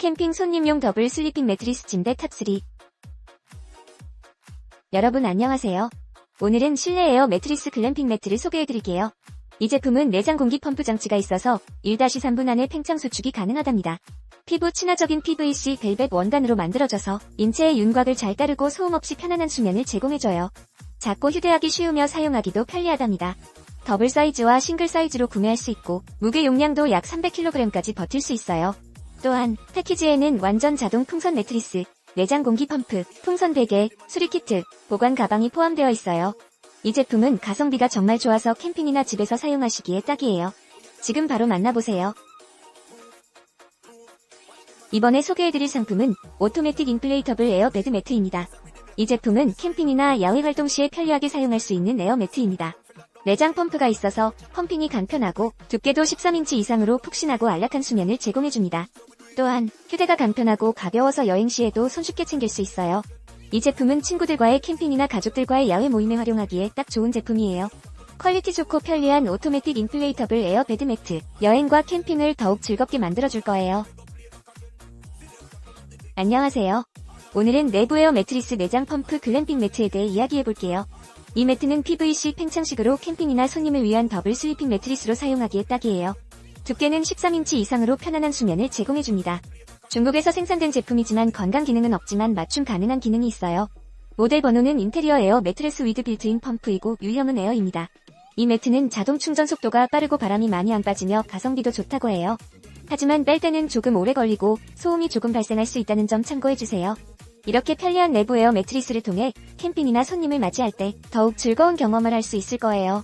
캠핑 손님용 더블 슬리핑 매트리스 침대 탑3 여러분 안녕하세요. 오늘은 실내 에어 매트리스 글램핑 매트를 소개해드릴게요. 이 제품은 내장 공기 펌프 장치가 있어서 1-3분 안에 팽창 수축이 가능하답니다. 피부 친화적인 PVC 벨벳 원단으로 만들어져서 인체의 윤곽을 잘 따르고 소음 없이 편안한 수면을 제공해줘요. 작고 휴대하기 쉬우며 사용하기도 편리하답니다. 더블 사이즈와 싱글 사이즈로 구매할 수 있고 무게 용량도 약 300kg까지 버틸 수 있어요. 또한 패키지에는 완전 자동 풍선 매트리스, 내장 공기 펌프, 풍선 베개, 수리 키트, 보관 가방이 포함되어 있어요. 이 제품은 가성비가 정말 좋아서 캠핑이나 집에서 사용하시기에 딱이에요. 지금 바로 만나보세요. 이번에 소개해드릴 상품은 오토매틱 인플레이터블 에어 베드 매트입니다. 이 제품은 캠핑이나 야외 활동 시에 편리하게 사용할 수 있는 에어 매트입니다. 내장 펌프가 있어서 펌핑이 간편하고 두께도 13인치 이상으로 푹신하고 안락한 수면을 제공해줍니다. 또한 휴대가 간편하고 가벼워서 여행 시에도 손쉽게 챙길 수 있어요. 이 제품은 친구들과의 캠핑이나 가족들과의 야외 모임에 활용하기에 딱 좋은 제품이에요. 퀄리티 좋고 편리한 오토매틱 인플레이터블 에어 베드 매트, 여행과 캠핑을 더욱 즐겁게 만들어줄 거예요. 안녕하세요. 오늘은 내부 에어 매트리스 내장 펌프 글램핑 매트에 대해 이야기해볼게요. 이 매트는 PVC 팽창식으로 캠핑이나 손님을 위한 더블 슬리핑 매트리스로 사용하기에 딱이에요. 두께는 13인치 이상으로 편안한 수면을 제공해줍니다. 중국에서 생산된 제품이지만 건강 기능은 없지만 맞춤 가능한 기능이 있어요. 모델 번호는 인테리어 에어 매트레스 위드 빌트인 펌프이고 유형은 에어입니다. 이 매트는 자동 충전 속도가 빠르고 바람이 많이 안 빠지며 가성비도 좋다고 해요. 하지만 뺄 때는 조금 오래 걸리고 소음이 조금 발생할 수 있다는 점 참고해주세요. 이렇게 편리한 내부 에어 매트리스를 통해 캠핑이나 손님을 맞이할 때 더욱 즐거운 경험을 할 수 있을 거예요.